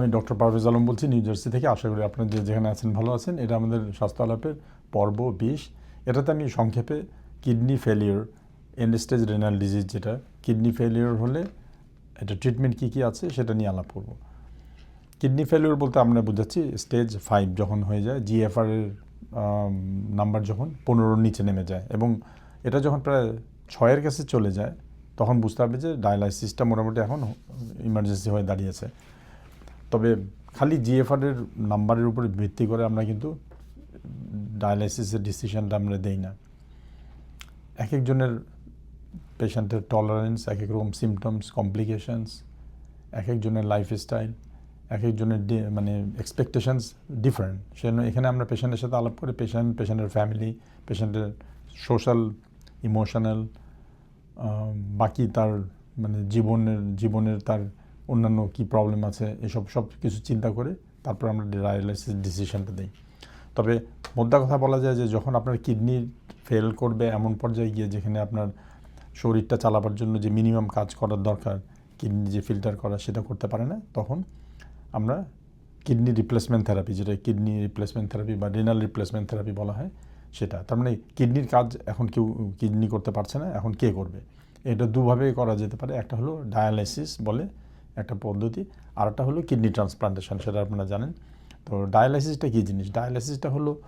আমি ডক্টর পারভেজ আলম বলছি, new jersey থেকে। আশা করি আপনারা যে যেখানে আছেন ভালো আছেন। এটা আমাদের স্বাস্থ্য আলাপের পর্ব বিশ এটাতে আমি সংক্ষেপে kidney failure end stage renal disease যেটা, কিডনি ফেলিওর হলে এটা ট্রিটমেন্ট কী কী আছে সেটা নিয়ে আলাপ করব। কিডনি ফেলিওর বলতে আমরা বুঝাচ্ছি স্টেজ ফাইভ যখন হয়ে যায় জিএফআর এর নাম্বার যখন পনেরোর নিচে নেমে যায় এবং এটা যখন প্রায় ছয়ের কাছে চলে যায়, তখন বুঝতে হবে যে ডায়ালাইসিসটা মোটামুটি এখন ইমার্জেন্সি হয়ে দাঁড়িয়েছে। তবে খালি জিএফআর এর নাম্বারের উপরে ভিত্তি করে আমরা কিন্তু ডায়ালাইসিসের ডিসিশনটা আমরা দেই না। এক একজনের পেশেন্টের টলারেন্স এক এক রকম সিমটমস কমপ্লিকেশনস এক একজনের লাইফস্টাইল এক একজনের মানে এক্সপেকটেশনস ডিফারেন্ট সেজন্য এখানে আমরা পেশেন্টের সাথে আলাপ করে পেশেন্ট পেশেন্টের ফ্যামিলি পেশেন্টের সোশ্যাল ইমোশনাল বাকি তার মানে জীবনের জীবনের তার অন্যান্য কি প্রবলেম আছে, এসব সব কিছু চিন্তা করে তারপর আমরা ডায়ালাইসিস ডিসিশনটা দিই। তবে মোদ্দা কথা বলা যায় যে, যখন আপনার কিডনি ফেল করবে এমন পর্যায়ে গিয়ে যেখানে আপনার শরীরটা চালাবার জন্য যে মিনিমাম কাজ করার দরকার কিডনি যে ফিল্টার করা সেটা করতে পারে না, তখন আমরা কিডনি রিপ্লেসমেন্ট থেরাপি যেটা কিডনি রিপ্লেসমেন্ট থেরাপি বা রিনাল রিপ্লেসমেন্ট থেরাপি বলা হয়, সেটা। তার মানে কিডনির কাজ এখন কেউ কিডনি করতে পারছে না, এখন কে করবে? এটা দুভাবে করা যেতে পারে। একটা হলো ডায়ালাইসিস বলে একটা পদ্ধতি। আর একটা হলো কিডনি ট্রান্সপ্লান্টেশন, সেটা আপনারা জানেন। তো ডায়ালাইসিসটা কী জিনিস? ডায়ালাইসিসটা হলো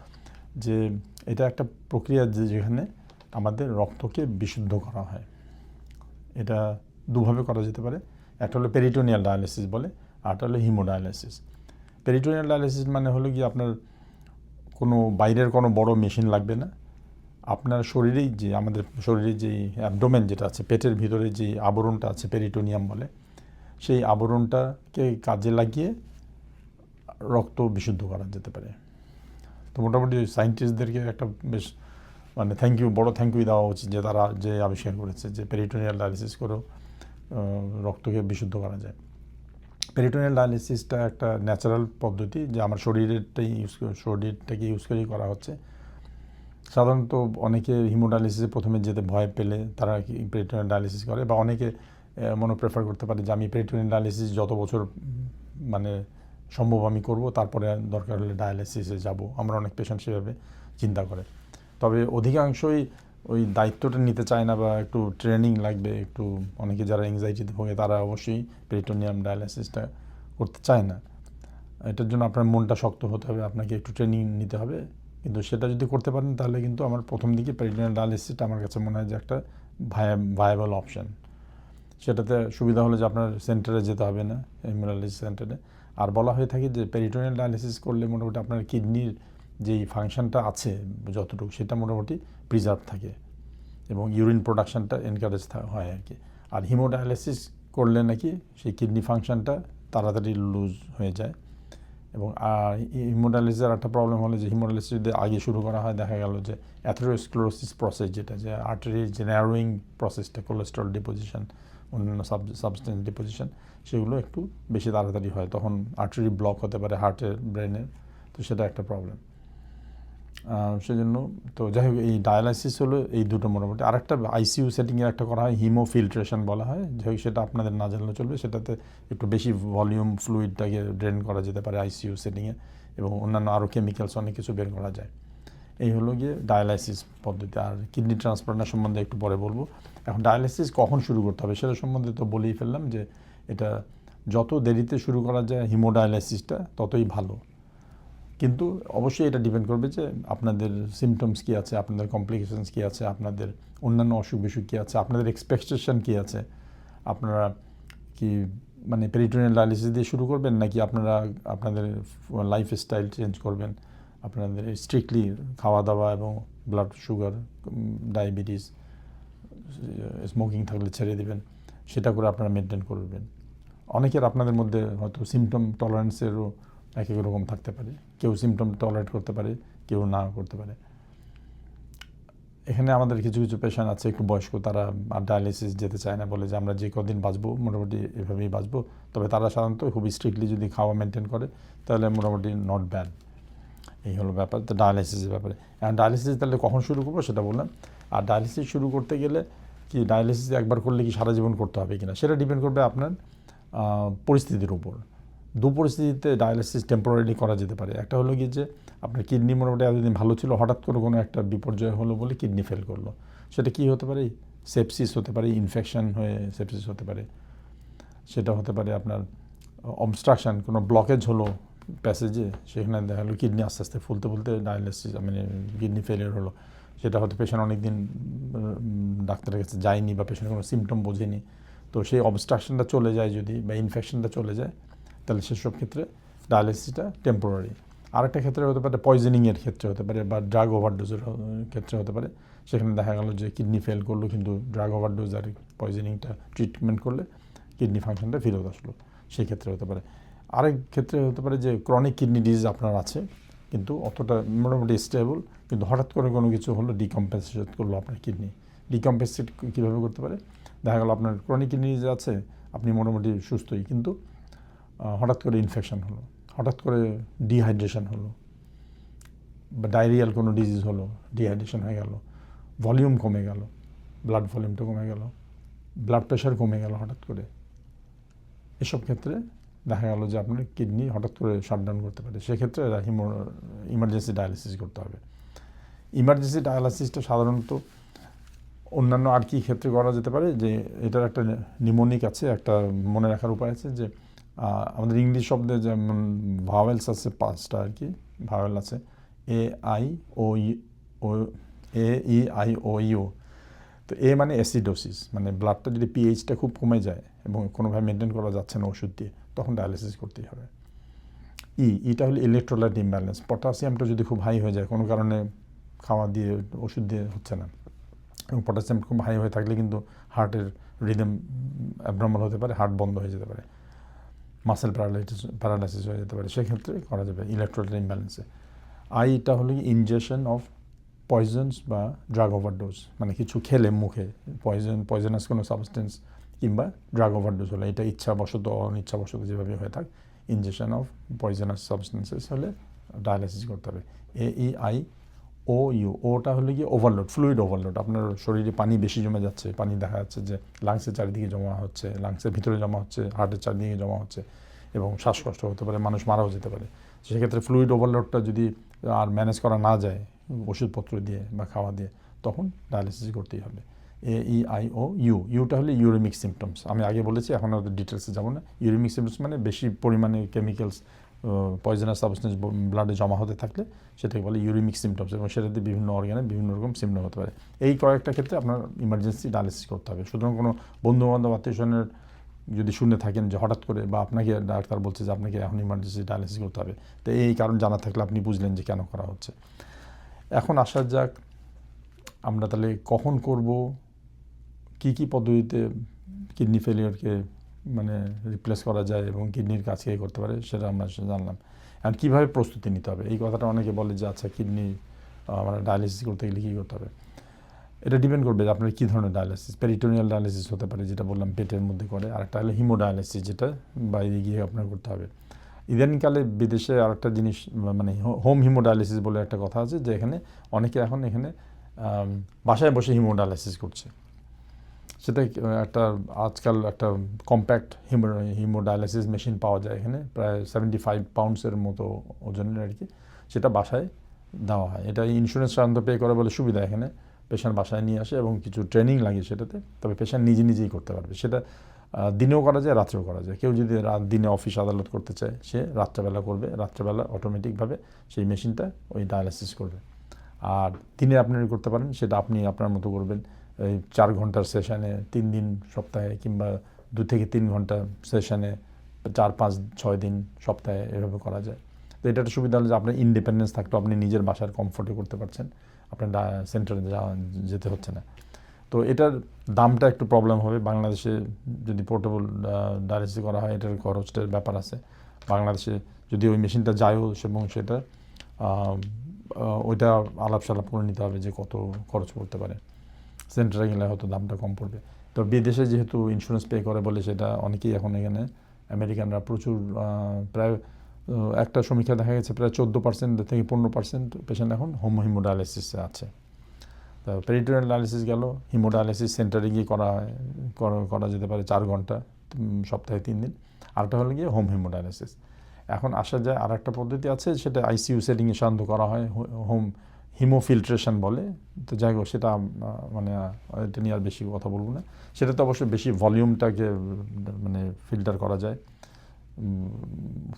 যে এটা একটা প্রক্রিয়া যে যেখানে আমাদের রক্তকে বিশুদ্ধ করা হয়। এটা দুভাবে করা যেতে পারে। একটা হলো পেরিটোনিয়াল ডায়ালিসিস বলে, আর একটা হলো হিমোডায়ালিসিস পেরিটোনিয়াল ডায়ালিসিস মানে হলো কি আপনার কোনো বাইরের কোনো বড় মেশিন লাগবে না। আপনার শরীরেই যে আমাদের শরীরে যে অ্যাবডোমেন যেটা আছে, পেটের ভিতরে যে আবরণটা আছে, পেরিটোনিয়াম বলে সেই আবরণটাকে কাজে লাগিয়ে রক্ত বিশুদ্ধ করা যেতে পারে। তো মোটামুটি সায়েন্টিস্টদেরকে একটা বেশ মানে থ্যাংক ইউ বড় থ্যাংক ইউ দেওয়া উচিত যে তারা যে আবিষ্কার করেছে যে পেরিটোনিয়াল ডায়ালিসিস করেও রক্তকে বিশুদ্ধ করা যায়। পেরিটোনিয়াল ডায়ালিসিসটা একটা ন্যাচারাল পদ্ধতি যে আমার শরীরেরটাই ইউজ শরীরটাকে ইউজ করেই করা হচ্ছে। সাধারণত অনেকে হিমোডায়ালিসিসে প্রথমে যেতে ভয় পেলে তারা পেরিটোনিয়াল ডায়ালিসিস করে বা অনেকে মনে প্রেফার করতে পারে যে আমি পেরিটোনিয়াল ডায়ালিসিস যত বছর মানে সম্ভব আমি করব, তারপরে দরকার হলে ডায়ালিসিসে যাব। আমরা অনেক পেশেন্ট সেভাবে চিন্তা করে। তবে অধিকাংশই ওই দায়িত্বটা নিতে চায় না বা একটু ট্রেনিং লাগবে, একটু অনেকে যারা এংজাইটিতে ভোগে তারা অবশ্যই পেরিটোনিয়াম ডায়ালিসিসটা করতে চায় না। এটার জন্য আপনার মনটা শক্ত হতে হবে, আপনাকে একটু ট্রেনিং নিতে হবে। কিন্তু সেটা যদি করতে পারেন তাহলে কিন্তু আমার প্রথম দিকে পেরিটোনিয়াল ডায়ালিসিসটা আমার কাছে মনে হয় যে একটা ভায়াবল অপশান সেটাতে সুবিধা হলো যে আপনার সেন্টারে যেতে হবে না হেমোডায়ালিসিস সেন্টারে আর বলা হয়ে থাকে যে পেরিটোনিয়াল ডায়ালিসিস করলে মোটামুটি আপনার কিডনির যেই ফাংশনটা আছে, যতটুকু সেটা মোটামুটি প্রিজার্ভ থাকে এবং ইউরিন প্রোডাকশানটা এনকারেজ হয় আর কি। আর হিমোডায়ালিসিস করলে নাকি সেই কিডনি ফাংশনটা তাড়াতাড়ি লুজ হয়ে যায় এবং, আর হিমোডায়ালিসিসের একটা প্রবলেম হলো যে হিমোডায়ালিসিস যদি আগে শুরু করা হয়, দেখা গেল যে অ্যাথেরোস্ক্লোরোসিস প্রসেস যেটা, যে আর্টারির যে ন্যারোয়িং প্রসেসটা কোলেস্ট্রল ডিপোজিশন অন্যান্য সাব সাবস্টেন্স ডিপোজিশন সেগুলো একটু বেশি তাড়াতাড়ি হয়। তখন আর্টারি ব্লক হতে পারে হার্টের ব্রেনের তো সেটা একটা প্রবলেম সেজন্য তো যাই হোক, এই ডায়ালাইসিস হলো এই দুটো মোটামুটি। আরেকটা আইসিইউ সেটিংয়ের একটা করা হয় হিমো ফিল্ট্রেশন বলা হয়। যাই হোক, সেটা আপনাদের না জানলে চলবে। সেটাতে একটু বেশি ভলিউম ফ্লুইডটাকে ড্রেন করা যেতে পারে আইসিইউ সেটিংয়ে এবং অন্যান্য আরও কেমিক্যালস অনেক কিছু বের করা যায়। এই হলো গিয়ে ডায়ালাইসিস পদ্ধতি। আর কিডনি ট্রান্সপ্লান্টের সম্বন্ধে একটু পরে বলব। এখন ডায়ালাইসিস কখন শুরু করতে হবে সেটা সম্বন্ধে তো বলেই ফেললাম যে এটা যত দেরিতে শুরু করা যায় হিমোডায়ালাইসিসটা ততই ভালো। কিন্তু অবশ্যই এটা ডিপেন্ড করবে যে আপনাদের সিমটমস কী আছে, আপনাদের কমপ্লিকেশনস কী আছে, আপনাদের অন্যান্য অসুখ বিসুখ কী আছে, আপনাদের এক্সপেকটেশন কী আছে। আপনারা কি মানে পেরিটোনিয়াল ডায়ালিসিস দিয়ে শুরু করবেন নাকি আপনারা আপনাদের লাইফ স্টাইল চেঞ্জ করবেন? আপনাদের স্ট্রিক্টলি খাওয়া দাওয়া এবং ব্লাড সুগার ডায়াবেটিস স্মোকিং থাকলে ছেড়ে দেবেন। সেটা করে আপনারা মেনটেন করবেন। অনেকের আপনাদের মধ্যে হয়তো সিমটম টলারেন্সেরও এক এক রকম থাকতে পারে। কেউ সিমটম টলারেট করতে পারে, কেউ না করতে পারে। এখানে আমাদের কিছু কিছু পেশেন্ট আছে, একটু বয়স্ক, তারা আর ডায়ালিসিস যেতে চায় না, বলে যে আমরা যে কদিন বাঁচবো, মোটামুটি এভাবেই বাঁচবো। তবে তারা সাধারণত খুব স্ট্রিক্টলি যদি খাওয়া মেনটেন করে, তাহলে মোটামুটি নট ব্যাড এই হলো ব্যাপার। তো ডায়ালিসিসের ব্যাপারে। এখন ডায়ালিসিস তাহলে কখন শুরু করব সেটা বললাম। আর ডায়ালিসিস শুরু করতে গেলে কি ডায়ালিসিস একবার করলে কি সারা জীবন করতে হবে কিনা, সেটা ডিপেন্ড করবে আপনার পরিস্থিতির উপর। দু পরিস্থিতিতে ডায়ালিসিস টেম্পোরারি করা যেতে পারে। একটা হলো কি যে আপনার কিডনি মোটামুটি এতদিন ভালো ছিল, হঠাৎ করে কোনো একটা বিপর্যয় হলো বলে কিডনি ফেল করল। সেটা কি হতে পারে? সেপসিস হতে পারে ইনফেকশন হয়ে সেপসিস হতে পারে। সেটা হতে পারে আপনার অবস্ট্রাকশন কোনো ব্লকেজ হলো প্যাসেজে সেখানে দেখা গেলো কিডনি আস্তে আস্তে ফুলতে ফুলতে ডায়ালিসিস মানে কিডনি ফেলিয়ার হলো। সেটা হয়তো পেশেন্ট অনেকদিন ডাক্তারের কাছে যায়নি বা পেশেন্ট কোনো সিমটম বোঝেনি। তো সেই অবস্ট্রাকশনটা চলে যায় যদি বা ইনফেকশনটা চলে যায়, তাহলে সেসব ক্ষেত্রে ডায়ালিসিসটা টেম্পোরারি আরেকটা ক্ষেত্রে হতে পারে পয়জনিংয়ের ক্ষেত্রে হতে পারে বা ড্রাগ ওভারডোজের ক্ষেত্রে হতে পারে। সেখানে দেখা গেল যে কিডনি ফেল করল, কিন্তু ড্রাগ ওভারডোজ আর পয়জনিংটা ট্রিটমেন্ট করলে কিডনি ফাংশনটা ফেরত আসলো। সেই ক্ষেত্রে হতে পারে। আরেক ক্ষেত্রে হতে পারে যে ক্রনিক কিডনি ডিজিজ আপনার আছে, কিন্তু অতটা মোটামুটি স্টেবল কিন্তু হঠাৎ করে কোনো কিছু হলো ডিকম্পেনসেট করল আপনার কিডনি ডিকম্পেনসেট কীভাবে করতে পারে? দেখা গেলো আপনার ক্রনিক কিডনি ডিজিজ আছে, আপনি মোটামুটি সুস্থই, কিন্তু হঠাৎ করে ইনফেকশন হলো, হঠাৎ করে ডিহাইড্রেশন হলো, বা ডায়রিয়াল কোনো ডিজিজ হলো ডিহাইড্রেশন হয়ে গেল ভলিউম কমে গেল ব্লাড ভলিউমটা কমে গেল ব্লাড প্রেশার কমে গেল হঠাৎ করে। এসব ক্ষেত্রে দেখা গেল যে আপনার কিডনি হঠাৎ করে শাটডাউন করতে পারে। সেক্ষেত্রে হিমো ইমার্জেন্সি ডায়ালিসিস করতে হবে। ইমার্জেন্সি ডায়ালিসিসটা সাধারণত অন্যান্য আর কি ক্ষেত্রে করা যেতে পারে যে, এটার একটা নিমোনিক আছে, একটা মনে রাখার উপায় আছে যে আমাদের ইংলিশ শব্দে যেমন ভাওয়েলস আছে পাঁচটা আর কি ভাওয়েল আছে A I O E O A E I O. U তো এ মানে অ্যাসিডোসিস মানে ব্লাডটা যদি পিএইচটা খুব কমে যায় এবং কোনোভাবে মেনটেন করা যাচ্ছে না ওষুধ দিয়ে, তখন ডায়ালিসিস করতেই হবে। ই ইটা হলো ইলেকট্রোলাইট ইমব্যালেন্স পটাশিয়ামটা যদি খুব হাই হয়ে যায়, কোনো কারণে খাওয়া দিয়ে ওষুধ দিয়ে হচ্ছে না। এবং পটাশিয়াম খুব হাই হয়ে থাকলে কিন্তু হার্টের রিদম অ্যাবনর্মাল হতে পারে হার্ট বন্ধ হয়ে যেতে পারে মাসেল প্যারালাইটিস প্যারালাইসিস হয়ে যেতে পারে। সেক্ষেত্রে করা যাবে ইলেকট্রোলাইট ইমব্যালেন্সে আইটা হলো ইনজেকশন অফ পয়জনস বা ড্রাগ ওভারডোজ মানে কিছু খেলে মুখে পয়জন পয়জনাস কোনো সাবস্টেন্স কিংবা ড্রাগ ওভারডোজ হলে, এটা ইচ্ছাবশত, অনিচ্ছাবশত যেভাবে হয়ে থাক ইনজেকশন অফ পয়জনাস সাবস্টেন্সেস হলে ডায়ালিসিস করতে হবে। A E I O you ওটা হলে কি ওভারলোড ফ্লুইড ওভারলোড আপনার শরীরে পানি বেশি জমে যাচ্ছে, পানি দেখা যাচ্ছে যে লাংসের চারিদিকে জমা হচ্ছে লাংসের ভিতরে জমা হচ্ছে হার্টের চারিদিকে জমা হচ্ছে এবং শ্বাসকষ্ট হতে পারে, মানুষ মারাও যেতে পারে। সেক্ষেত্রে ফ্লুইড ওভারলোডটা যদি আর ম্যানেজ করা না যায় ওষুধপত্র দিয়ে বা খাওয়া দিয়ে, তখন ডায়ালিসিস করতেই হবে। A E I O U Yuta হলে ইউরিমিক সিমটমস আমি আগে বলেছি, এখন আর ডিটেলসে যাব না। ইউরিমিক সিমটমস মানে বেশি পরিমাণে কেমিক্যালস পয়জনাস সাবস্টেন্স ব্লাডে জমা হতে থাকলে সেটাকে বলে ইউরিমিক সিমটমস এবং সেটাতে বিভিন্ন অর্গানে বিভিন্ন রকম সিমটম হতে পারে। এই কয়েকটা ক্ষেত্রে আপনার ইমার্জেন্সি ডায়ালিসিস করতে হবে। সুতরাং কোনো বন্ধু বান্ধব আত্মীয় স্বজনের যদি শুনে থাকেন যে হঠাৎ করে বা আপনাকে ডাক্তার বলছে যে আপনাকে এখন ইমার্জেন্সি ডায়ালিসিস করতে হবে, তো এই কারণ জানা থাকলে আপনি বুঝলেন যে কেন করা হচ্ছে। এখন আসা যাক, আমরা তাহলে কখন করব, কি কি পদ্ধতিতে কিডনি ফেলিয়ারকে মানে রিপ্লেস করা যায় এবং কিডনির কাজ কে করতে পারে সেটা আমরা জানলাম। এখন কীভাবে প্রস্তুতি নিতে হবে? এই কথাটা অনেকে বলে যে আচ্ছা কিডনি আমরা ডায়ালিসিস করতে গেলে কী করতে হবে? এটা ডিপেন্ড করবে যে আপনার কী ধরনের ডায়ালিসিস পেরিটোনিয়াল ডায়ালিসিস হতে পারে, যেটা বললাম পেটের মধ্যে করে, আর একটা হলো হিমোডায়ালিসিস যেটা বাইরে গিয়ে আপনার করতে হবে। ইদানিংকালে বিদেশে আরেকটা জিনিস মানে হোম হিমোডায়ালিসিস বলে একটা কথা আছে, যে এখানে অনেকে এখন এখানে বাসায় বসে হিমোডায়ালিসিস করছে। সেটা একটা আজকাল একটা কম্প্যাক্ট হিমো হিমোডায়ালিসিস মেশিন পাওয়া যায় এখানে, প্রায় সেভেন্টি ফাইভ পাউন্ডসের মতো ওজনের আর কি। সেটা বাসায় দেওয়া হয়। এটা ইন্স্যুরেন্স সাধারণত পে করে বলে সুবিধা এখানে। পেশেন্ট বাসায় নিয়ে আসে এবং কিছু ট্রেনিং লাগে সেটাতে, তবে পেশেন্ট নিজে নিজেই করতে পারবে। সেটা দিনেও করা যায়, রাত্রেও করা যায়। কেউ যদি দিনে অফিস আদালত করতে চায়, সে রাত্রেবেলা করবে, রাত্রেবেলা অটোমেটিকভাবে সেই মেশিনটা ওই ডায়ালিসিস করবে। আর দিনে আপনি করতে পারেন, সেটা আপনি আপনার মতো করবেন। এই চার ঘণ্টার সেশানে তিন দিন সপ্তাহে কিংবা দু থেকে তিন ঘণ্টা সেশানে চার, পাঁচ, ছয় দিন সপ্তাহে এভাবে করা যায়। তো এটা একটা সুবিধা হলো যে আপনার ইন্ডিপেন্ডেন্স থাকতো, আপনি নিজের বাসার কমফোর্টে করতে পারছেন। আপনার সেন্টারে যাওয়া যেতে হচ্ছে না। তো এটার দামটা একটু প্রবলেম হবে। বাংলাদেশে যদি পোর্টেবল ডায়ালিসিস করা হয়, এটার খরচটার ব্যাপার আছে। বাংলাদেশে যদি ওই মেশিনটা যায়ও এবং সেটা ওইটা আলাপ সালাপ করে নিতে হবে যে কত খরচ পড়তে পারে। সেন্টারে গেলে হয়তো দামটা কম পড়বে। তো বিদেশে যেহেতু ইন্স্যুরেন্স পে করে বলে সেটা অনেকেই এখন এখানে, আমেরিকানরা প্রচুর প্রায় একটা সমীক্ষা দেখা গেছে প্রায় চোদ্দ পার্সেন্ট থেকে পনেরো পার্সেন্ট পেশেন্ট এখন হোম হিমোডায়ালিসিসে আছে। তো পেরিটোরিয়াল ডায়ালিসিস গেল হিমোডায়ালিসিস সেন্টারে গিয়ে করা হয় করা- যেতে পারে চার ঘণ্টা সপ্তাহে তিন দিন। আরেকটা হলো গিয়ে হোম হিমোডায়ালিসিস এখন আসা যায় আর একটা পদ্ধতি আছে, সেটা আইসিইউ সেটিংয়ে সাধারণত করা হয় হোম হিমোফিল্ট্রেশন বলে। তো যাই হোক, সেটা মানে এটা নিয়ে আর বেশি কথা বলব না। সেটা তো অবশ্যই বেশি ভলিউমটাকে মানে ফিল্টার করা যায়।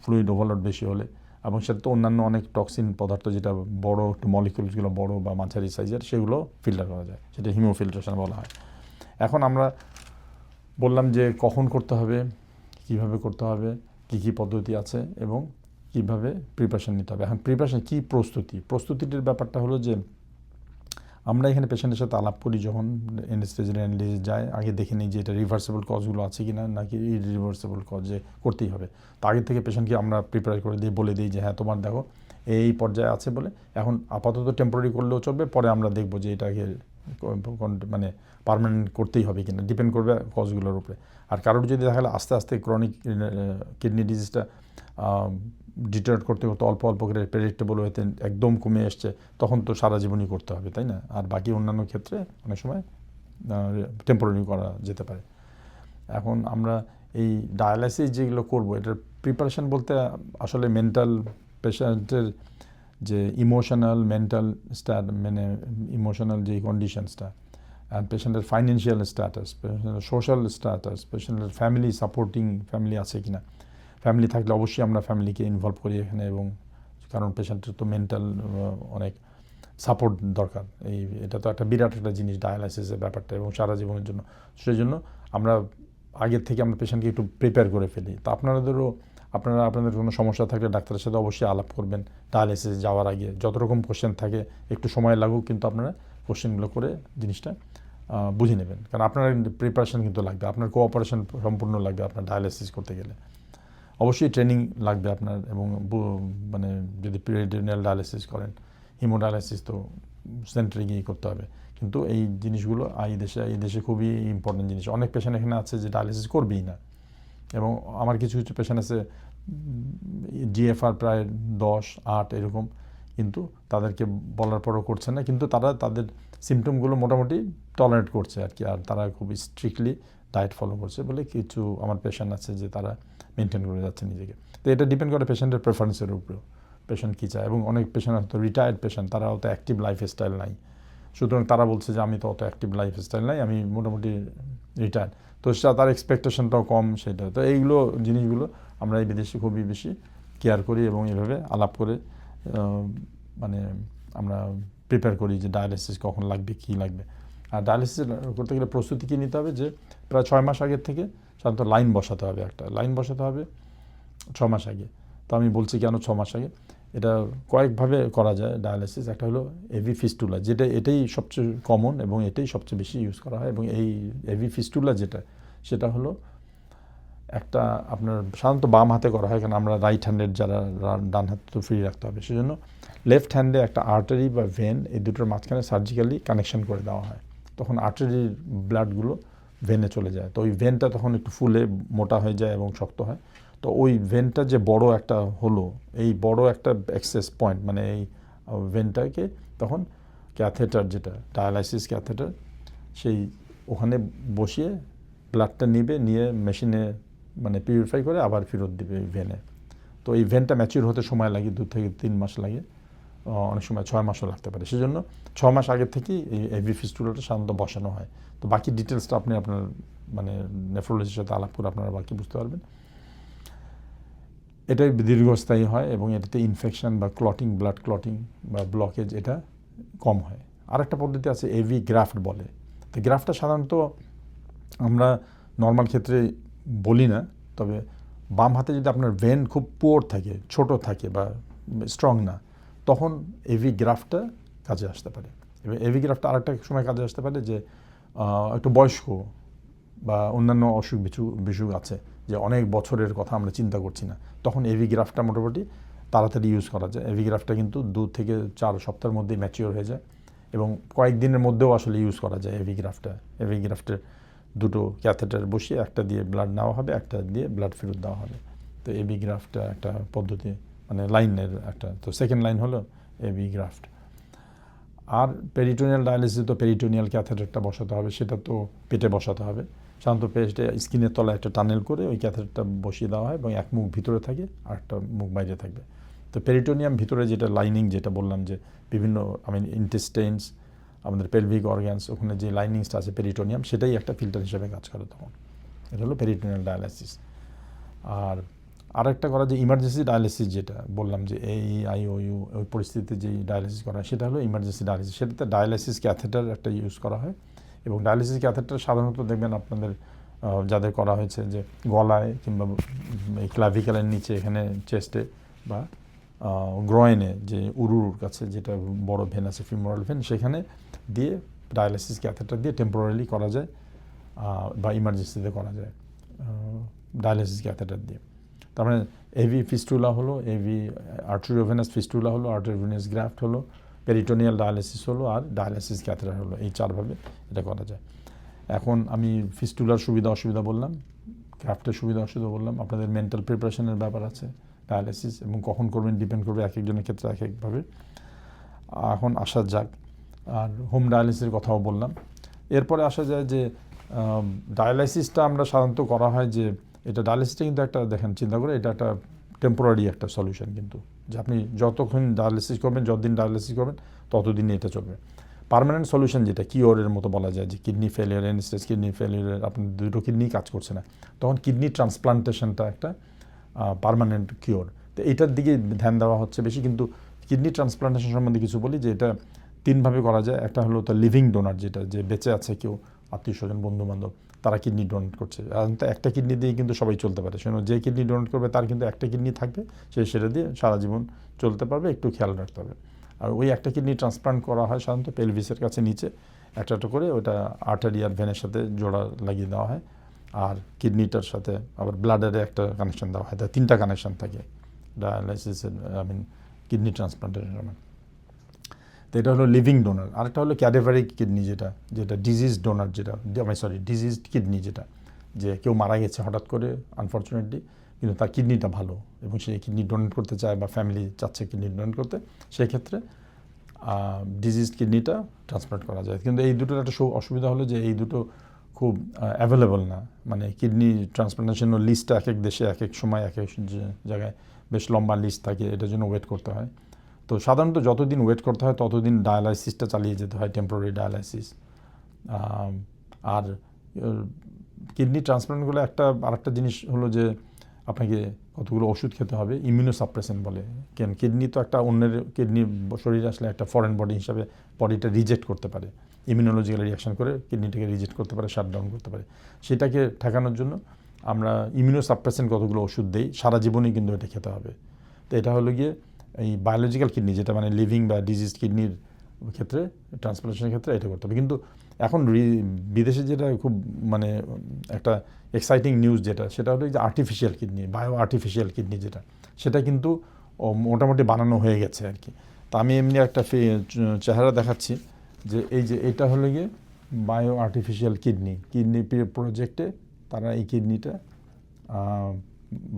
ফ্লুইড ওভারলোড বেশি হলে। এবং সেটা তো অন্যান্য অনেক টক্সিন পদার্থ যেটা বড়ো একটু মলিকুলসগুলো বড়ো বা মাঝারি সাইজের সেগুলো ফিল্টার করা যায় সেটা হিমোফিল্ট্রেশন বলা হয়। এখন আমরা বললাম যে কখন করতে হবে, কীভাবে করতে হবে, কি কি পদ্ধতি আছে এবং কীভাবে প্রিপারেশন নিতে হবে। এখন প্রিপারেশন কী প্রস্তুতি? প্রস্তুতিটির ব্যাপারটা হলো যে আমরা এখানে পেশেন্টের সাথে আলাপ করি যখন এনস্টেজ অ্যানালিসিস যায় আগে দেখে নিই যে এটা রিভার্সেবল কজগুলো আছে কি না নাকি ইরিভার্সেবল কজ করতেই হবে। তো আগে থেকে পেশেন্টকে আমরা প্রিপেয়ার করে দিই বলে দিই যে হ্যাঁ তোমার দেখো, এই পর্যায়ে আছে বলে। এখন আপাতত টেম্পোরারি করলেও চলবে, পরে আমরা দেখব যে এটাকে মানে পারমানেন্ট করতেই হবে কিনা। ডিপেন্ড করবে কজগুলোর উপরে। আর কারোর যদি দেখা গেলো আস্তে আস্তে ক্রনিক কিডনি ডিজিজটা ডিটারেট করতে করতে অল্প অল্প করে প্রেডিক্টেবল হইতে একদম কমে এসছে তখন তো সারা জীবনই করতে হবে, তাই না? আর বাকি অন্যান্য ক্ষেত্রে অনেক সময় টেম্পোরারি করা যেতে পারে। এখন আমরা এই ডায়ালাইসিস যেগুলো করব, এটার প্রিপারেশন বলতে আসলে মেন্টাল পেশেন্টের যে ইমোশনাল মেন্টাল স্ট্যাট মানে ইমোশনাল যে কন্ডিশনসটা পেশেন্টের ফাইন্যান্সিয়াল স্ট্যাটাস পেশেন্টের সোশ্যাল স্ট্যাটাস পেশেন্টের ফ্যামিলি সাপোর্টিং ফ্যামিলি আছে কিনা ফ্যামিলি থাকলে অবশ্যই আমরা ফ্যামিলিকে ইনভলভ করি এখানে এবং কারণ পেশেন্টের তো মেন্টাল অনেক সাপোর্ট দরকার। এই, এটা তো একটা বিরাট একটা জিনিস ডায়ালাইসিসের ব্যাপারটা এবং সারা জীবনের জন্য। সেই জন্য আমরা আগের থেকে আমরা পেশেন্টকে একটু প্রিপেয়ার করে ফেলি। তো আপনাদেরও, আপনারা, আপনাদের কোনো সমস্যা থাকলে ডাক্তারের সাথে অবশ্যই আলাপ করবেন ডায়ালাইসিস যাওয়ার আগে। যত রকম কোশ্চেন থাকে, একটু সময় লাগুক কিন্তু আপনারা কোশ্চেনগুলো করে জিনিসটা বুঝে নেবেন। কারণ আপনার প্রিপারেশন কিন্তু লাগবে। আপনার কোঅপারেশন সম্পূর্ণ লাগবে আপনার ডায়ালাইসিস করতে গেলে। অবশ্যই ট্রেনিং লাগবে আপনার এবং মানে যদি পিরিয়ডিনাল ডায়ালিসিস করেন হিমোডায়ালিসিস তো সেন্টারে গিয়ে করতে হবে। কিন্তু এই জিনিসগুলো এই দেশে এই দেশে খুবই ইম্পর্টেন্ট জিনিস। অনেক পেশেন্ট এখানে আছে যে ডায়ালিসিস করবেই না। এবং আমার কিছু কিছু পেশেন্ট আছে জিএফআর প্রায় দশ, আট এরকম। কিন্তু তাদেরকে বলার পরও করছে না। কিন্তু তারা তাদের সিমটমগুলো মোটামুটি টলারেট করছে আর কি। আর তারা খুব স্ট্রিক্টলি ডায়েট ফলো করছে বলে কিছু আমার পেশেন্ট আছে যে তারা মেনটেন করে যাচ্ছে নিজেকে। তো এটা ডিপেন্ড করে পেশেন্টের প্রেফারেন্সের উপরেও। পেশেন্ট কী চায়? এবং অনেক পেশেন্ট হয়তো রিটায়ার্ড পেশেন্ট তারা অত অ্যাক্টিভ লাইফ স্টাইল নাই। সুতরাং তারা বলছে যে আমি তো অত অ্যাক্টিভ লাইফ স্টাইল নাই, আমি মোটামুটি রিটায়ার্ড তো তার এক্সপেকটেশনটাও কম সেটা। তো এইগুলো জিনিসগুলো আমরা এই বিদেশে খুবই বেশি কেয়ার করি এবং এভাবে আলাপ করে মানে আমরা প্রিপেয়ার করি যে ডায়ালিসিস কখন লাগবে, কী লাগবে। আর ডায়ালিসিস করতে গেলে প্রস্তুতি কী নিতে হবে? যে প্রায় ছয় মাস আগের থেকে সাধারণত লাইন বসাতে হবে একটা, লাইন বসাতে হবে ছ মাস আগে। তো আমি বলছি কেন ছ মাস আগে? এটা কয়েকভাবে করা যায় ডায়ালিসিস একটা হলো এভি ফিস্টুলা যেটা এটাই সবচেয়ে কমন এবং এটাই সবচেয়ে বেশি ইউজ করা হয়। এবং এই এভি ফিস্টুলা যেটা, সেটা হলো একটা আপনার সাধারণত বাম হাতে করা হয়, কারণ আমরা রাইট হ্যান্ডেড যারা ডান হাত তো ফ্রি রাখতে হবে। সেজন্য লেফট হ্যান্ডে একটা আর্টারি বা ভেন এই দুটোর মাঝখানে সার্জিক্যালি কানেকশন করে দেওয়া হয়। তখন আর্টারির ব্লাডগুলো ভেনে চলে যায়। তো ওই ভেনটা তখন একটু ফুলে, মোটা হয়ে যায় এবং শক্ত হয়। তো ওই ভেনটা যে বড় একটা হলো, এই বড় একটা অ্যাক্সেস পয়েন্ট মানে এই ভেনটাকে তখন ক্যাথেটার যেটা ডায়ালাইসিস ক্যাথেটার সেই ওখানে বসিয়ে ব্লাডটা নিবে, নিয়ে মেশিনে মানে পিউরিফাই করে আবার ফেরত দিবে এই ভেনে তো এই ভেনটা ম্যাচিউর হতে সময় লাগে, দু থেকে তিন মাস লাগে। অনেক সময় ছয় মাসও লাগতে পারে। সেজন্য ছ মাস আগের থেকেই এই এভি ফিস্টুলাটা সাধারণত বসানো হয়। তো বাকি ডিটেলসটা আপনি আপনার মানে নেফ্রোলজির সাথে আলাপ করে আপনারা বাকি বুঝতে পারবেন। এটাই দীর্ঘস্থায়ী হয় এবং এটাতে ইনফেকশন বা ক্লটিং ব্লাড ক্লটিং বা ব্লকেজ এটা কম হয়। আরেকটা পদ্ধতি আছে এভি গ্রাফট বলে। তো গ্রাফটটা সাধারণত আমরা নর্মাল ক্ষেত্রে বলি না, তবে বাম হাতে যদি আপনার ভেন খুব পুয়ার থাকে, ছোট থাকে বা স্ট্রং না তখন এভি গ্রাফটা কাজে আসতে পারে। এবার এভি গ্রাফটা আরেকটা সময় কাজে আসতে পারে যে একটু বয়স্ক বা অন্যান্য অসুখ বিসুখ বিসুখ আছে, যে অনেক বছরের কথা আমরা চিন্তা করছি না, তখন এভি গ্রাফটা মোটামুটি তাড়াতাড়ি ইউজ করা যায়। এভি গ্রাফটা কিন্তু দু থেকে চার সপ্তাহের মধ্যেই ম্যাচিওর হয়ে যায় এবং কয়েকদিনের মধ্যেও আসলে ইউজ করা যায় এভি গ্রাফটা এভি গ্রাফটের দুটো ক্যাথেটার বসিয়ে একটা দিয়ে ব্লাড নেওয়া হবে, একটা দিয়ে ব্লাড ফেরত দেওয়া হবে। তো এবি গ্রাফটটা একটা পদ্ধতি মানে লাইনের একটা, তো সেকেন্ড লাইন হলো এবি গ্রাফট আর পেরিটোনিয়াল ডায়ালিসিস তো পেরিটোনিয়াল ক্যাথেটারটা বসাতে হবে, সেটা তো পেটে বসাতে হবে। সাধারণত পেটে স্কিনের তলায় একটা টানেল করে ওই ক্যাথেটারটা বসিয়ে দেওয়া হয় এবং এক মুখ ভিতরে থাকে, আর একটা মুখ বাইরে থাকবে। তো পেরিটোনিয়াম ভিতরে যেটা লাইনিং যেটা বললাম যে বিভিন্ন আমি ইন্টেস্টেন্স আমাদের পেলভিক অর্গ্যানস ওখানে যে লাইনিংসটা আছে পেরিটোনিয়াম সেটাই একটা ফিল্টার হিসেবে কাজ করে তখন। এটা হলো পেরিটোনিয়াল ডায়ালাইসিস আর আরেকটা করা যে ইমার্জেন্সি ডায়ালিসিস যেটা বললাম যে এই আই ও ইউ ওই পরিস্থিতিতে যেই ডায়ালিসিস করা হয়, সেটা হলো ইমার্জেন্সি ডায়ালিসিস সেটাতে ডায়ালিসিস ক্যাথেটার একটা ইউজ করা হয় এবং ডায়ালিসিস ক্যাথেটার সাধারণত দেখবেন আপনাদের যাদের করা হয়েছে যে গলায় কিংবা এই ক্লাভিক্যালের নিচে এখানে চেস্টে বা গ্রয়েনে যে উরুর কাছে যেটা বড় ভেন আছে ফিমোরাল ভেন সেখানে দিয়ে ডায়ালিসিস ক্যাথেটার দিয়ে টেম্পোরারি করা যায় বা ইমার্জেন্সিতে করা যায় ডায়ালিসিস ক্যাথেটার দিয়ে। তার মানে এভি ফিস্টুলা হলো এভি আর্টেরিওভেনাস ফিস্টুলা হলো আর্টেরিওভেনাস গ্রাফট হলো পেরিটোনিয়াল ডায়ালিসিস হলো আর ডায়ালিসিস ক্যাথেটার হলো। এই চারভাবে এটা করা যায়। এখন আমি ফিস্টুলার সুবিধা অসুবিধা বললাম ক্রাফটের সুবিধা অসুবিধা বললাম, আপনাদের মেন্টাল প্রিপারেশনের ব্যাপার আছে ডায়ালিসিস এবং কখন করবেন ডিপেন্ড করবে এক একজনের ক্ষেত্রে এক একভাবে। এখন আসা যাক, আর হোম ডায়ালিসিসের কথাও বললাম। এরপরে আসা যায় যে ডায়ালাইসিসটা আমরা সাধারণত করা হয় যে এটা ডায়ালিসিসটা কিন্তু একটা, দেখেন, চিন্তা করে এটা একটা টেম্পোরারি একটা সলিউশন কিন্তু। যে আপনি যতক্ষণ ডায়ালিসিস করবেন, যতদিন ডায়ালিসিস করবেন, ততদিনই এটা চলবে। পারমানেন্ট সলিউশন যেটা কিওরের মতো বলা যায় যে kidney failure end stage kidney failure আপনার দুটো কিডনি কাজ করছে না। তখন কিডনি ট্রান্সপ্লান্টেশনটা একটা পার্মানেন্ট কিওর তো এটার দিকে ধ্যান দেওয়া হচ্ছে বেশি, কিন্তু কিডনি ট্রান্সপ্লান্টেশন সম্বন্ধে কিছু বলি যে এটা তিনভাবে করা যায়। একটা হলো তো লিভিং ডোনার যেটা, যে বেঁচে আছে কেউ আত্মীয় স্বজন বন্ধু বান্ধব তারা কিডনি ডোনেট করছে। একটা কিডনি দিয়ে কিন্তু সবাই চলতে পারে। সেজন্য যে কিডনি ডোনেট করবে, তার কিন্তু একটা কিডনি থাকবে, সে সেটা দিয়ে সারা জীবন চলতে পারবে, একটু খেয়াল রাখতে হবে। আর ওই একটা কিডনি ট্রান্সপ্লান্ট করা হয় সাধারণত পেলভিসের কাছে নিচে, একটা একটা করে ওটা আর্টারি আর ভেনের সাথে জোড়া লাগিয়ে দেওয়া হয়। আর কিডনিটার সাথে আবার ব্লাডারে একটা কানেকশন দেওয়া হয়। তিনটা কানেকশন থাকে। ডায়ালাইসিসের আই মিন কিডনি ট্রান্সপ্লান্টের সময় তো এটা হলো লিভিং ডোনার আরেকটা হলো ক্যাডেভারিক কিডনি যেটা যেটা ডিজিজ ডোনার যেটা আমি সরি ডিজিজ কিডনি যেটা, যে কেউ মারা গেছে হঠাৎ করে আনফর্চুনেটলি কিন্তু তার কিডনিটা ভালো এবং সে কিডনি ডোনেট করতে চায় বা ফ্যামিলি চাচ্ছে কিডনি ডোনেট করতে সেই ক্ষেত্রে ডিজিজ কিডনিটা ট্রান্সপ্লান্ট করা যায়। কিন্তু এই দুটোর একটা অসুবিধা হলো যে এই দুটো খুব অ্যাভেলেবল না। মানে কিডনি ট্রান্সপ্লান্টেশনের লিস্টটা এক এক দেশে এক এক সময়, এক এক জায়গায় বেশ লম্বা লিস্ট থাকে, এটার জন্য ওয়েট করতে হয়। তো সাধারণত যতদিন ওয়েট করতে হয়, ততদিন ডায়ালাইসিসটা চালিয়ে যেতে হয় টেম্পোরারি ডায়ালাইসিস আর কিডনি ট্রান্সপ্লান্টগুলো একটা, আরেকটা জিনিস হলো যে আপনাকে কতগুলো ওষুধ খেতে হবে ইমিউনো ইমিউনোসাপ্রেশন বলে। কেন? কিডনি তো একটা অন্যের কিডনি শরীরে আসলে একটা ফরেন বডি হিসাবে বডিটা রিজেক্ট করতে পারে। ইমিউনোলজিক্যাল রিয়াকশন করে কিডনিটাকে রিজেক্ট করতে পারে শাট ডাউন করতে পারে। সেটাকে ঠেকানোর জন্য আমরা ইমিউনো ইমিউনোসাপ্রেশন কতগুলো ওষুধ দিই, সারা জীবনই কিন্তু এটা খেতে হবে। তো এটা হলো গিয়ে এই বায়োলজিক্যাল কিডনি যেটা মানে লিভিং বা ডিজিজ কিডনির ক্ষেত্রে ট্রান্সপ্লান্টেশনের ক্ষেত্রে এটা করতে হবে। কিন্তু এখন বিদেশে যেটা খুব মানে একটা এক্সাইটিং নিউজ যেটা, সেটা হলো যে artificial kidney bio artificial kidney যেটা, সেটা কিন্তু মোটামুটি বানানো হয়ে গেছে আর কি। তা আমি এমনি একটা চেহারা দেখাচ্ছি যে এই যে এটা হলো গিয়ে বায়ো আর্টিফিশিয়াল কিডনি কিডনি প্রজেক্টে তারা এই কিডনিটা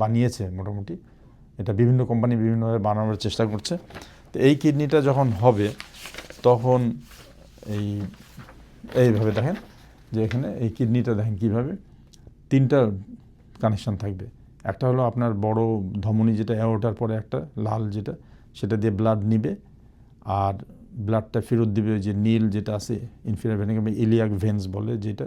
বানিয়েছে মোটামুটি। এটা বিভিন্ন কোম্পানি বিভিন্নভাবে বানানোর চেষ্টা করছে। তো এই কিডনিটা যখন হবে, তখন এই এইভাবে দেখেন যে এখানে এই কিডনিটা দেখেন কীভাবে তিনটা কানেকশান থাকবে। একটা হলো আপনার বড় ধমনী যেটা অ্যাওটার পরে একটা, লাল যেটা, সেটা দিয়ে ব্লাড নিবে। আর ব্লাডটা ফেরত দিবে যে নীল যেটা আছে ইনফিরিয়ার ভেনে ইলিয়াক ভেন্স বলে যেটা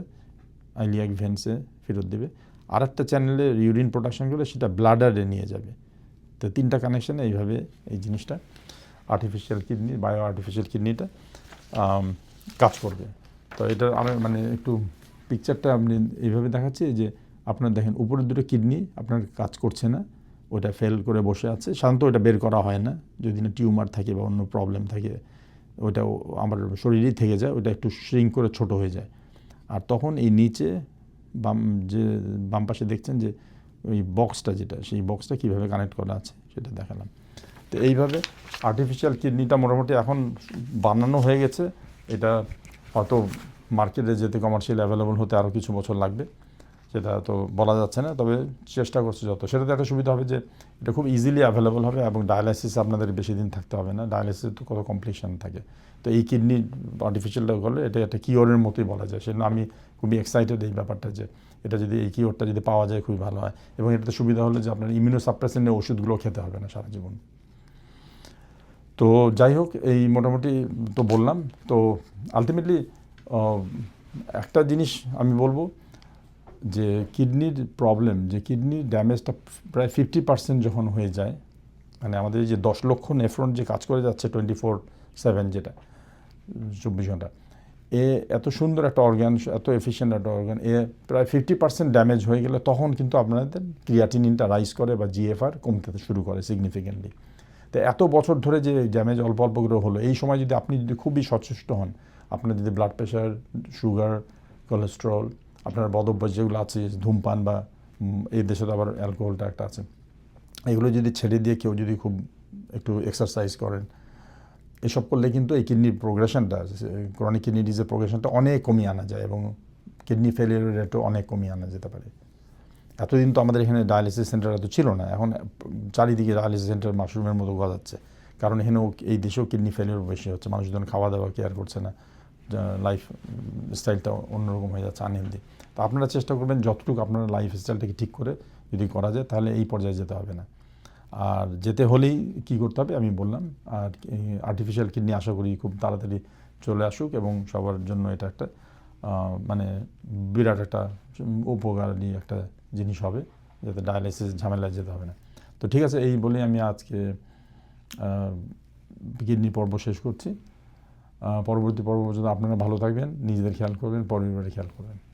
ইলিয়াক ভেন্সে ফেরত দিবে। আর একটা চ্যানেলে ইউরিন প্রোডাকশন করে সেটা ব্লাডারে নিয়ে যাবে। তো তিনটা কানেকশানে এইভাবে এই জিনিসটা। আর্টিফিশিয়াল কিডনি বায়ো আর্টিফিশিয়াল কিডনিটা কাজ করবে। তো এটা আমি মানে একটু পিকচারটা আপনি এইভাবে দেখাচ্ছি যে আপনার দেখেন উপরের দুটো কিডনি আপনার কাজ করছে না, ওটা ফেল করে বসে আছে। সাধারণত ওটা বের করা হয় না, যদি না টিউমার থাকে বা অন্য প্রবলেম থাকে, ওটা আমার শরীরেই থেকে যায়, ওটা একটু শ্রিঙ্ক করে ছোট হয়ে যায়। আর তখন এই নিচে বাম যে বাম পাশে দেখছেন যে ওই বক্সটা যেটা, সেই বক্সটা কীভাবে কানেক্ট করা আছে সেটা দেখালাম। তো এইভাবে আর্টিফিশিয়াল কিডনিটা মোটামুটি এখন বানানো হয়ে গেছে। এটা হয়তো মার্কেটে যেতে কমার্শিয়াল অ্যাভেলেবল হতে আরও কিছু বছর লাগবে। সেটা তো বলা যাচ্ছে না, তবে চেষ্টা করছে যত। সেটাতে একটা সুবিধা হবে যে এটা খুব ইজিলি অ্যাভেলেবল হবে এবং ডায়ালাইসিস আপনাদের বেশি দিন থাকতে হবে না। ডায়ালাইসিস তো কত কমপ্লিকেশন থাকে। তো এই কিডনি আর্টিফিশিয়ালটা করলে এটা একটা কিওরের মতোই বলা যায়। সেজন্য আমি খুবই এক্সাইটেড এই ব্যাপারটা যে এটা যদি, এই কিওরটা যদি পাওয়া যায় খুবই ভালো হয়। এবং এটাতে সুবিধা হলো যে আপনার ইমিউনোসাপ্রেসেন্টের ওষুধগুলো খেতে হবে না সারা জীবন। তো যাই হোক, এই মোটামুটি তো বললাম। তো আলটিমেটলি একটা জিনিস আমি বলব যে কিডনির প্রবলেম যে কিডনি ড্যামেজটা প্রায় ফিফটি পার্সেন্ট যখন হয়ে যায় মানে আমাদের যে দশ লক্ষ নেফ্রন যে কাজ করে যাচ্ছে টোয়েন্টি ফোর সেভেন যেটা, চব্বিশ ঘণ্টা, এ এত সুন্দর একটা অর্গান এত এফিশিয়েন্ট একটা অর্গান এ প্রায় ফিফটি পার্সেন্ট ড্যামেজ হয়ে গেলে তখন কিন্তু আপনাদের ক্রিয়াটিনিনটা রাইজ করে বা জিএফআর কমতে শুরু করে সিগনিফিক্যান্টলি তো এত বছর ধরে যে ড্যামেজ অল্প অল্প করে হলো, এই সময় যদি আপনি যদি খুবই সচেষ্ট হন, আপনার যদি ব্লাড প্রেশার সুগার কোলেস্ট্রল আপনার বদভ্যাস যেগুলো আছে ধূমপান বা এই দেশে তো আবার অ্যালকোহলটা একটা আছে। এগুলো যদি ছেড়ে দিয়ে কেউ যদি খুব একটু এক্সারসাইজ করেন, এসব করলে কিন্তু এই কিডনির প্রোগ্রেশনটা ক্রনিক কিডনি ডিজের প্রোগ্রেশনটা অনেক কমিয়ে আনা যায় এবং কিডনি ফেলিয়ারের রেটও অনেক কমিয়ে আনা যেতে পারে। এতদিন তো আমাদের এখানে ডায়ালিসিস সেন্টার এত ছিল না, এখন চারিদিকে ডায়ালিসিস সেন্টার মাশরুমের মতো গজাচ্ছে কারণ এখানেও এই দেশেও কিডনি ফেলিয়ার বেশি হচ্ছে, মানুষজন খাওয়া দাওয়া কেয়ার করছে না। লাইফ স্টাইলটা অন্যরকম হয়ে যাচ্ছে আনহেলদি তো আপনারা চেষ্টা করবেন যতটুকু আপনারা লাইফ স্টাইলটাকে ঠিক করে যদি করা যায়, তাহলে এই পর্যায়ে যেতে হবে না। আর যেতে হলেই কি করতে হবে আমি বললাম, আর আর্টিফিশিয়াল কিডনি আশা করি খুব তাড়াতাড়ি চলে আসুক এবং সবার জন্য এটা একটা মানে বিরাট একটা উপকারী একটা জিনিস হবে, যাতে ডায়ালিসিস ঝামেলায় যেতে হবে না। তো ঠিক আছে, এই বলেই আমি আজকে কিডনি পর্ব শেষ করছি। পরবর্তী পর্ব পর্যন্ত আপনারা ভালো থাকবেন নিজেদের খেয়াল করবেন পরিবারের খেয়াল করবেন।